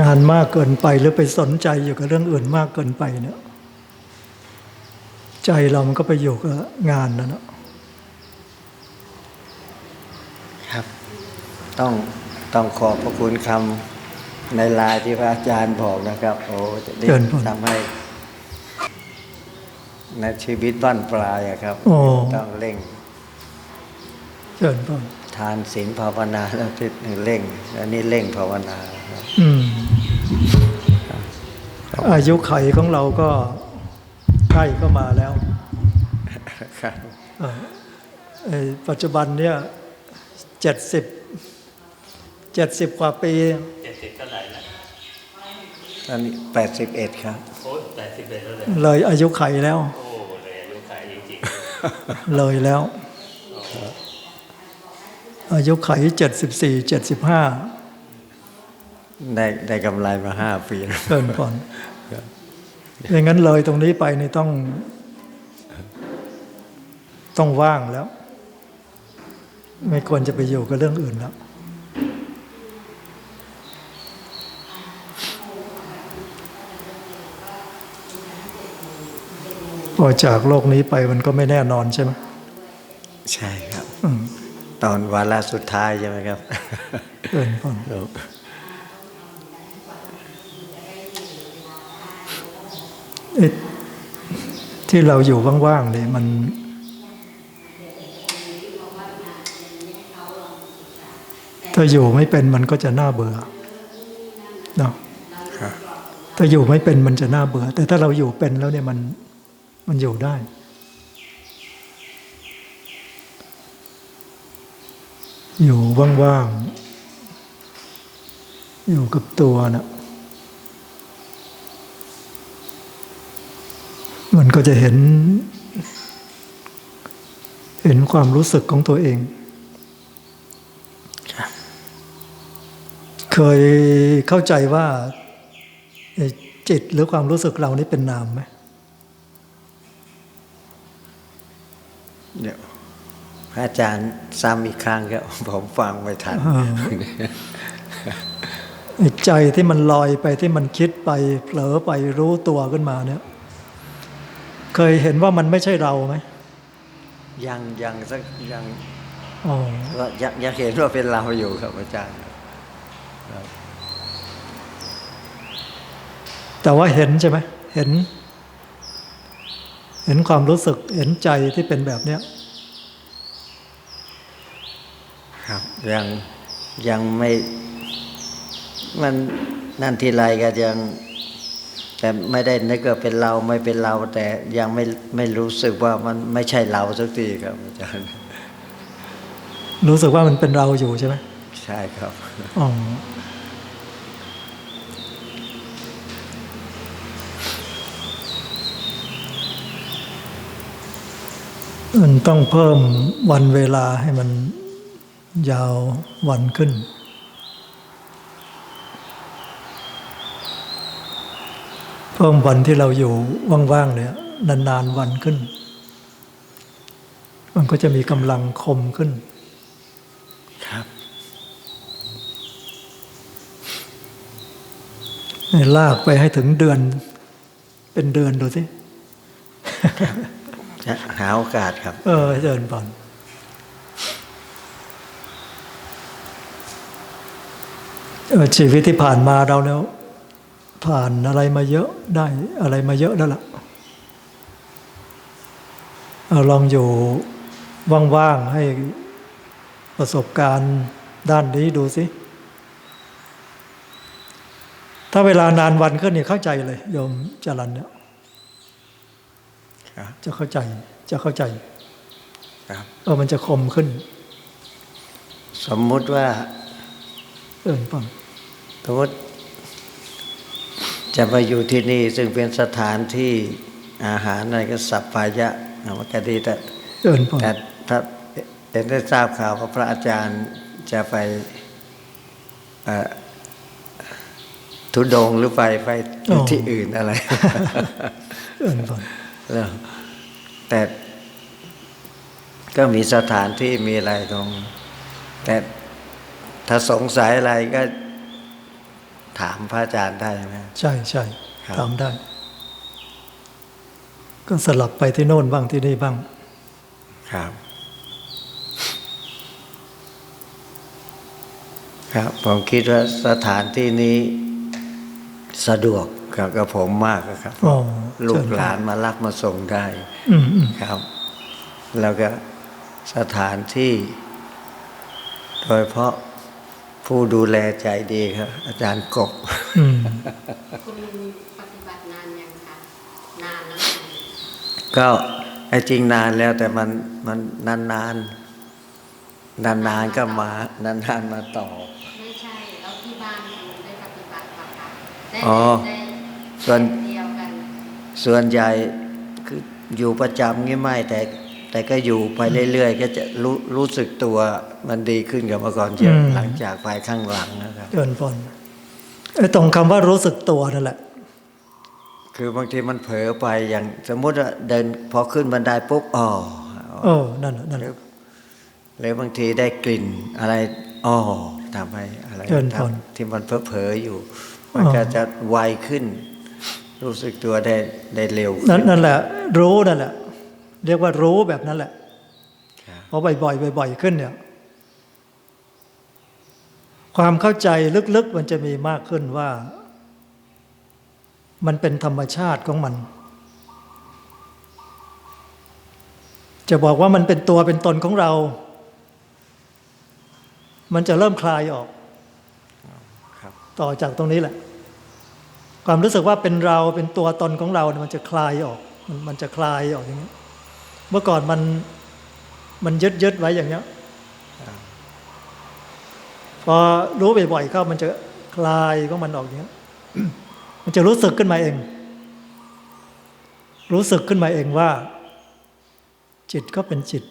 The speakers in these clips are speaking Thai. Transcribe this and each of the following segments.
งานมากเกินไปหรือไปสนใจอยู่กับเรื่องอื่นมากเกินไปเนี่ยใจเรามันก็ไปอยู่กับงานนะเนาะครับ ต้องต้องขอบพระคุณคำในไลายที่พระอาจารย์บอกนะครับ โอ้จะได้ทำให้ในชีวิตบ้านปลายอะครับต้องเร่งเชิญพ่อทานศีลภาวนาแล้วที่เร่ง อันนี้เร่งภาวนาครับอืม อายุไขของเราก็ใกล้เข้ามาแล้วครับเอ่อไอ้ปัจจุบันเนี่ยเจ็ดสิบเจ็ดสิบกว่าปีเจ็ดสิบเท่าไหร่นะตอนนี้แปดสิบเอ็ดครับโอ้แปดสิบเอ็ดแล้วเลยเลยอายุไขแล้วโอ้เลยอายุขายจริงเลยแล้ว อายุไขเจ็ดสิบสี่เจ็ดสิบห้า ได้ได้กำไรมาห้าปีแล้วเกินก่อนอย่างนั้นเลยตรงนี้ไปนี่ต้อง ต้องว่างแล้ว ไม่ควรจะไปอยู่กับเรื่องอื่นแล้วพอจากโลกนี้ไปมันก็ไม่แน่นอนใช่ไหมใช่ครับอืมตอนวาระสุดท้ายใช่ไหมครับเกินก่อนครับเอ๊ ที่เราอยู่ว่างๆเนี่ยมันถ้าอยู่ไม่เป็นมันก็จะน่าเบื่อเนาะถ้าอยู่ไม่เป็นมันจะน่าเบื่อ แต่ถ้าเราอยู่เป็นแล้วเนี่ยมันมันอยู่ได้ อยู่ว่างๆ อยู่กับตัวนะ มันก็จะเห็น เห็นความรู้สึกของตัวเอง เคยเข้าใจว่าไอ้จิตหรือความรู้สึกเรานี่เป็นนามไหมเดี๋ยวพระอาจารย์ซ้ำอีกครั้งครับผมฟังไม่ทันไอ้ใจที่มันลอยไปที่มันคิดไปเผลอไปรู้ตัวขึ้นมาเนี่ย เคยเห็นว่ามันไม่ใช่เราไหมยังยังสักยังอ๋อว่ายังยังเห็นว่าเป็นเราอยู่ครับอาจารย์แต่ว่าเห็นใช่ไหมเห็น เห็นความรู้สึกเห็นใจที่เป็นแบบเนี้ยครับยังยังไม่มันนั่นทีไรก็ยัง แต่ไม่ได้นึกว่าเป็นเราไม่เป็นเรา แต่ยังไม่ไม่รู้สึกว่ามันไม่ใช่เราสักทีครับอาจารย์ รู้สึกว่ามันเป็นเราอยู่ใช่ไหมใช่ครับอ๋อมันต้องเพิ่มวันเวลาให้มันยาววันขึ้น พิ่มวันที่เราอยู่ว่างๆเนี่ยนานๆวันขึ้น มันก็จะมีกำลังคมขึ้น ครับให้ลากไปให้ถึงเดือน เป็นเดือนดูสิจะหาโอกาสครับ เออเดินก่อนเออชีวิตที่ผ่านมาเราแล้ว ผ่านอะไรมาเยอะได้อะไรมาเยอะแล้วล่ะเอาลองอยู่ว่างๆให้ประสบการณ์ด้านนี้ดูสิ ถ้าเวลานานวันขึ้นเนี่ยเข้าใจเลยโยมจรันเนี่ยครับจะเข้าใจจะเข้าใจครับเออมันจะคมขึ้น สมมุติว่าเอินปังสมมติ จะมาอยู่ที่นี่ซึ่งเป็นสถานที่อาหารอะไรก็สัพพายะมันก็ดีแต่เอินปังแต่ถ้าเห็นได้ทราบข่าวว่าพระอาจารย์จะไปเอ่อทุดงค์หรือไปไปที่อื่นอะไรเอินปังแล้วแต่ก็มีสถานที่มีอะไรตรง แต่ถ้าสงสัยอะไรก็ ถามพระอาจารย์ได้ไหมใช่ใช่ครับถามได้ ก็สลับไปที่โน่นบ้างที่นี่บ้าง ครับ ครับ ผมคิดว่าสถานที่นี้สะดวกกับกับผมมากอะครับอ๋อลูกเชิญหลานมารับมาส่งได้อืมอืมครับ แล้วก็สถานที่ โดยเฉพาะ ผู้ดูแลใจดีครับ อาจารย์กบอืมคุณปฏิบัตินานยังคะนานแล้วยังก็ไอ้จริงนานแล้วแต่มันมันนานนานนานนานๆก็มานานนานๆมาต่อ ไม่ใช่แล้วที่บ้านคุณได้ปฏิบัติปะคะได้อ๋อได้ส่วนเดียวกันส่วนใหญ่คืออยู่ประจำงี้ไม่แต่ แต่ก็อยู่ไปเรื่อยๆก็จะรู้รู้สึกตัวมันดีขึ้นกับเมื่อก่อนเยอะหลังจากไปข้างหลังนะครับเดินพนไอ้ตรงคำว่ารู้สึกตัวนั่นแหละ คือบางทีมันเผลอไปอย่างสมมุติว่าเดินพอขึ้นบันไดปุ๊บอ๋อเออนั่นแหละนั่นหแหรือละหรือบางทีได้กลิ่นอะไรอ๋อทำให้อะไรเจริญพรทำที่มันเผลอๆอยู่ มันก็จะไวขึ้น รู้สึกตัวได้ได้เร็วขึ้นั่นนั่นแหละ รู้นั่นแหละ เรียกว่ารู้แบบนั้นแหละครับพอบ่อยๆบ่อยๆขึ้นเนี่ย ความเข้าใจลึกๆมันจะมีมากขึ้นว่า มันเป็นธรรมชาติของมัน จะบอกว่ามันเป็นตัวเป็นตนของเรา มันจะเริ่มคลายออกครับต่อจากตรงนี้แหละ ความรู้สึกว่าเป็นเราเป็นตัวตนของเราเนี่ยมันจะคลายออกมันมันจะคลายออกอย่างนี้ย เมื่อก่อนมันมันยึดยึดไว้อย่างเนี้ยพอรู้บ่อยๆเข้ามันจะคลายของมันออกอย่างเนี้ยมันจะรู้สึกขึ้นมาเอง รู้สึกขึ้นมาเองว่า จิตก็เป็นจิต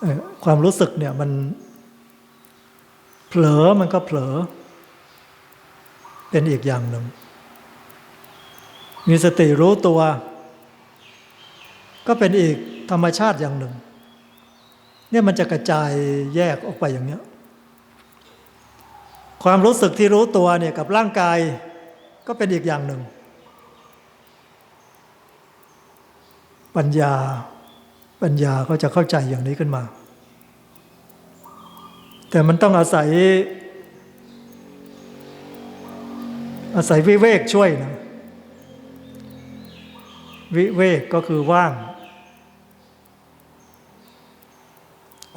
เอ่อความรู้สึกเนี่ยมันเผลอมันก็เผลอ เป็นอีกอย่างหนึ่ง มีสติรู้ตัว ก็เป็นอีกธรรมชาติอย่างหนึ่ง เนี่ยมันจะกระจายแยกออกไปอย่างเนี้ยความรู้สึกที่รู้ตัวเนี่ยกับร่างกายก็เป็นอีกอย่างหนึ่ง ปัญญาปัญญาก็จะเข้าใจอย่างนี้ขึ้นมา แต่มันต้องอาศัย อาศัยวิเวกช่วยนะ วิเวกก็คือว่าง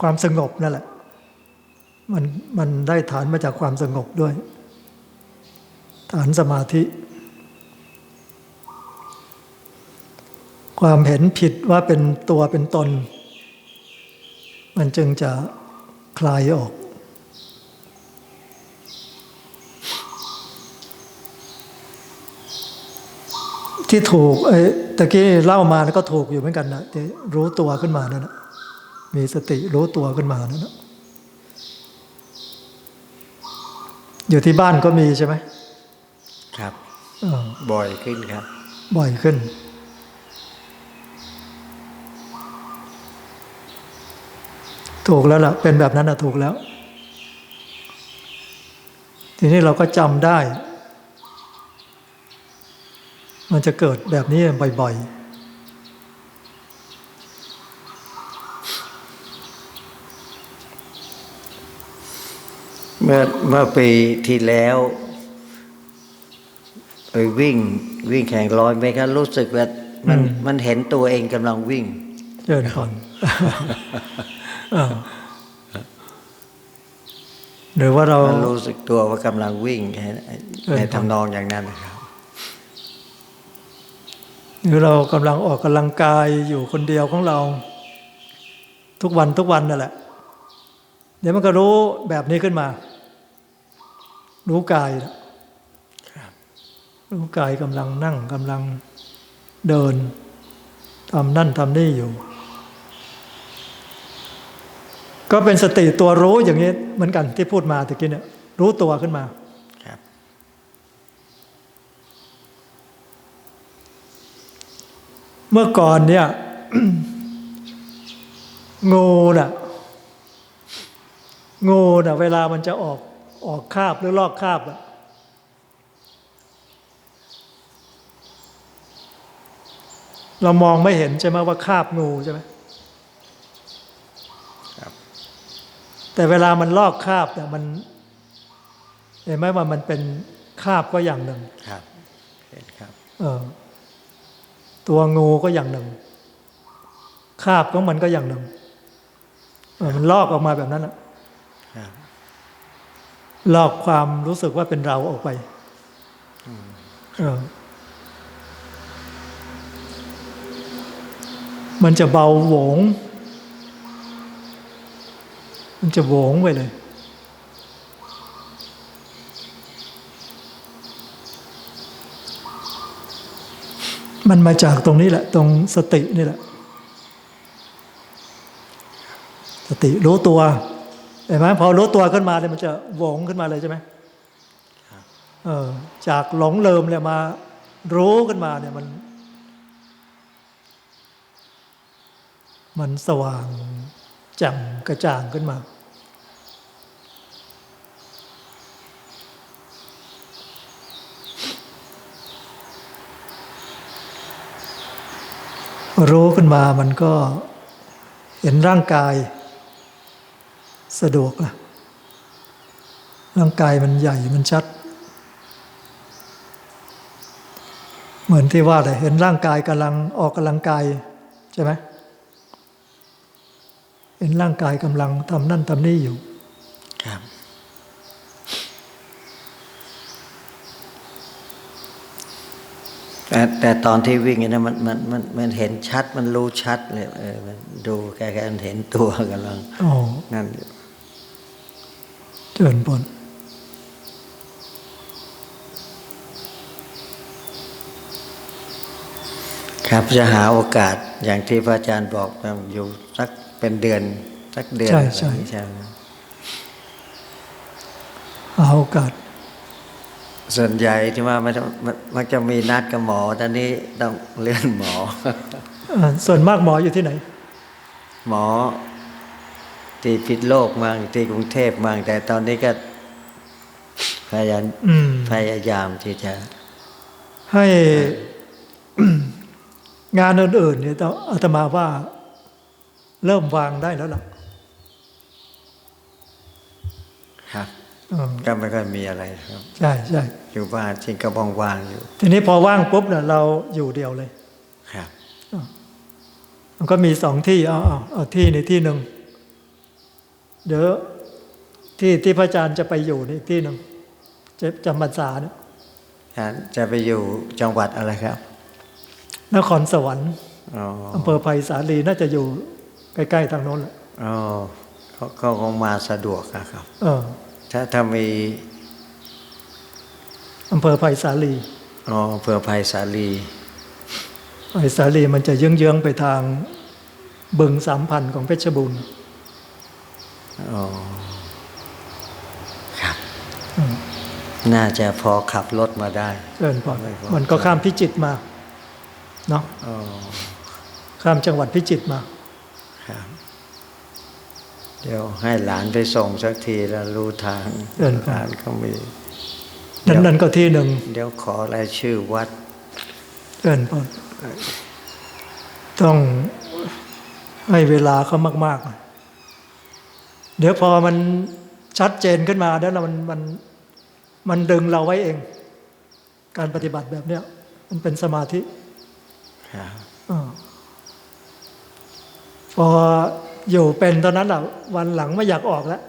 ความสงบนั่นแหละ มันมันได้ฐานมาจากความสงบด้วย ฐานสมาธิ ความเห็นผิดว่าเป็นตัวเป็นตน มันจึงจะคลายออกที่ถูกไอ้ตะกี้เล่ามาแล้วก็ถูกอยู่เหมือนกันนะที่รู้ตัวขึ้นมานั่นนะ มีสติรู้ตัวขึ้นมานั่นนะอยู่ที่บ้านก็มีใช่ไหมครับเออบ่อยขึ้นครับ บ่อยขึ้น ถูกแล้วล่ะ เป็นแบบนั้นนะถูกแล้ว ทีนี้เราก็จำได้ มันจะเกิดแบบนี้บ่อย เมื่อเมื่อปีที่แล้วไปวิ่งวิ่งแข่งร้อยเมตรก็รู้สึกว่ามันมันเห็นตัวเองกำลังวิ่งๆเจริญพรเออหรือว่าเรามันรู้สึกตัวว่ากำลังวิ่งในเออในทำนองอย่างนั้นนะครับหรือเรากำลังออกกำลังกายอยู่คนเดียวของเรา ทุกวันทุกวันนั่นแหละ เดี๋ยวมันก็รู้แบบนี้ขึ้นมา รู้กายนะรู้กายกำลังนั่งกำลังเดินทำนั่นทำนี่อยู่ ก็เป็นสติตัวรู้อย่างนี้เหมือนกันที่พูดมาตะกี้เนี่ย รู้ตัวขึ้นมาครับเมื่อก่อนเนี่ยงูน่ะงูน่ะ เวลามันจะออก ออกคาบหรือลอกคาบอะเรามองไม่เห็นใช่ไหมว่าคาบงูใช่ไหมครับแต่เวลามันลอกคาบเนี่ยมัน เห็นไหมว่ามันเป็นคาบก็อย่างหนึ่งครับเห็นครับ เออ ตัวงูก็อย่างหนึ่ง คาบของมันก็อย่างหนึ่งเออมันลอกออกมาแบบนั้นอะครับ ลอกความรู้สึกว่าเป็นเราออกไปเออมันจะเบาโหวง มันจะโหวงไปเลย มันมาจากตรงนี้แหละ ตรงสตินี่แหละ สติรู้ตัว เห็นไหมพอรู้ตัวขึ้นมาเนี่ยมันจะหวงขึ้นมาเลยใช่ไหมเออจากหลงเลิมเลยมา รู้ขึ้นมาเนี่ยมัน มันสว่างแจ่มกระจ่างขึ้นมา รู้ขึ้นมามันก็เห็นร่างกาย สะดวกละร่างกายมันใหญ่มันชัด เหมือนที่ว่าเลยเห็นร่างกายกำลังออกกำลังกายใช่ไหมเห็นร่างกายกำลังทำนั่นทำนี่อยู่ ครับ แต่แต่ตอนที่วิ่งเนี่ยมันมันมันมันเห็นชัดมันรู้ชัดเลยเออมันดูแกแกมันเห็นตัวกำลังอ๋อนั่นอยู่ เจริญพรครับจะหาโอกาสอย่างที่พระอาจารย์บอกว่าอยู่สักเป็นเดือนสักเดือนใช่ใช่อะไรอย่างนี้ใช่ไหมเอาโอกาส ส่วนใหญ่ที่ว่ามันจะมันมักจะมีนัดกับหมอตอนนี้ต้องเลื่อนหมอเอ่อส่วนมากหมออยู่ที่ไหน หมอ ที่พิษโลกมั่งที่กรุงเทพมั่งแต่ตอนนี้ก็พยายามอืมพยายามที่จะ ให้งานอื่นๆเนี่ยต้องอาตมาว่า เริ่มวางได้แล้วล่ะ ครับเออก็ไม่ค่อยมีอะไรครับ ใช่ใช่อยู่บ้านจริงก็ว่างๆอยู่ ทีนี้พอว่างปุ๊บเนี่ยเราอยู่เดียวเลย ครับ มันก็มีสองที่เอาเอาเอาที่ในที่หนึ่ง เดี๋ยวที่ที่พระอาจารย์จะไปอยู่ในอีกที่หนึ่งจะจำพรรษาเนี่ยท่านจะไปอยู่จังหวัดอะไรครับ นครสวรรค์อ๋ออำเภอไผ่สาลีน่าจะอยู่ใกล้ๆทางโน้นแหละอ๋อเขาเขาคงมาสะดวกนะครับเออถ้าถ้ามีอำเภอไผ่สาลีอ๋อเผื่อภัยสาลีไผ่สาลีมันจะเยื้องๆไปทางบึงสามพันของเพชรบูรณ์ อ๋อครับอืมน่าจะพอขับรถมาได้เชิญพอไม่พอมันก็ข้ามพิจิตรมาเนาะอ๋อข้ามจังหวัดพิจิตรมาครับ เดี๋ยวให้หลานไปส่งสักทีแล้วรู้ทางเดินไปหลานเขามีนั้นนั่นก็ที่หนึ่งเดี๋ยวขอรายชื่อวัดเชิญพอต้องให้เวลาเขามาก ๆ เดี๋ยวพอมันชัดเจนขึ้นมาแล้วมันมันมันดึงเราไว้เอง การปฏิบัติแบบเนี้ยมันเป็นสมาธิครับอาพออยู่เป็นตอนนั้นแหละวันหลังไม่อยากออกแล้ว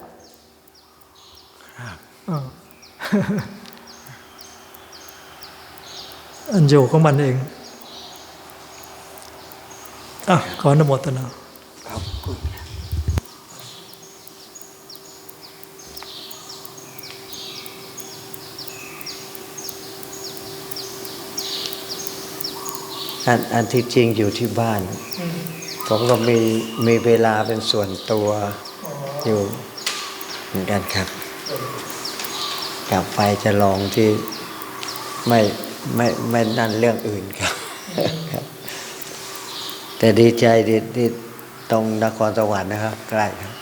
ครับอ่าอันอยู่ของมันเองอะขออนโมทนา ขอบคุณ อันอันที่จริงอยู่ที่บ้าน ผมก็มีมีเวลาเป็นส่วนตัวอยู่เหมือนกันครับกลับไปจะลองที่ไม่ไม่ไม่นั่นเรื่องอื่นครับครับแต่ดีใจที่ที่ตรงนครสวรรค์นะครับ ใกล้ครับ